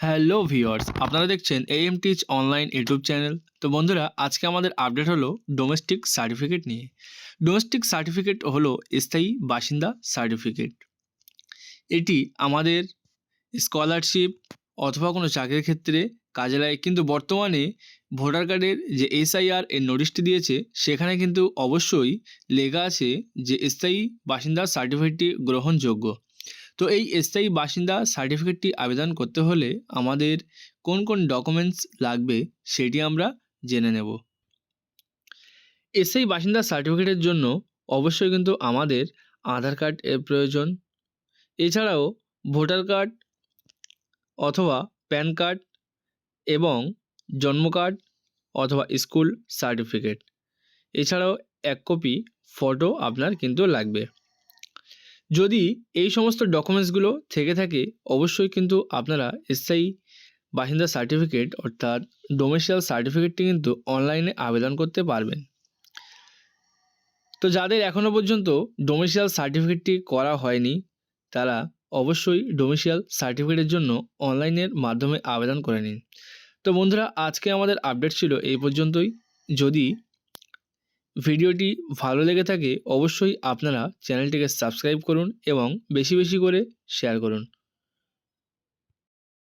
Hello viewers, আপনারা দেখছেন AM teach online YouTube channel. তো বন্ধুরা, আজকে আমাদের আপডেট হলো ডোমেস্টিক সার্টিফিকেট নিয়ে। ডোমেস্টিক সার্টিফিকেট হলো স্থায়ী বাসিন্দা সার্টিফিকেট। এটি আমাদের স্কলারশিপ অথবা কোনো চাকরির ক্ষেত্রে কাজে লাগে, কিন্তু বর্তমানে ভোটার কার্ডের যে এসআইআর এর নোটিশটি দিয়েছে, সেখানে কিন্তু অবশ্যই লেখা আছে যে স্থায়ী বাসিন্দা সার্টিফিকেটটি গ্রহণযোগ্য। তো এই স্থায়ী বাসিন্দা সার্টিফিকেটটি আবেদন করতে হলে আমাদের কোন কোন ডকুমেন্টস লাগবে সেটি আমরা জেনে নেব। স্থায়ী বাসিন্দা সার্টিফিকেটের জন্য অবশ্যই কিন্তু আমাদের আধার কার্ড এর প্রয়োজন। এছাড়াও ভোটার কার্ড অথবা প্যান কার্ড এবং জন্ম কার্ড অথবা স্কুল সার্টিফিকেট এছাড়াও এক কপি ফটো আপনার কিন্তু লাগবে। যদি এই সমস্ত ডকুমেন্টসগুলো থেকে থাকে, অবশ্যই কিন্তু আপনারা স্থায়ী বাসিন্দা সার্টিফিকেট অর্থাৎ ডোমেসিয়াল সার্টিফিকেটটি কিন্তু অনলাইনে আবেদন করতে পারবেন। তো যাদের এখনও পর্যন্ত ডোমেসিয়াল সার্টিফিকেটটি করা হয়নি, তারা অবশ্যই ডোমেসিয়াল সার্টিফিকেটের জন্য অনলাইনের মাধ্যমে আবেদন করে নিন। তো বন্ধুরা, আজকে আমাদের আপডেট ছিল এই পর্যন্তই। যদি ভিডিওটি ভালো লেগে থাকে অবশ্যই আপনারা চ্যানেলটিকে সাবস্ক্রাইব করুন এবং বেশি বেশি করে শেয়ার করুন।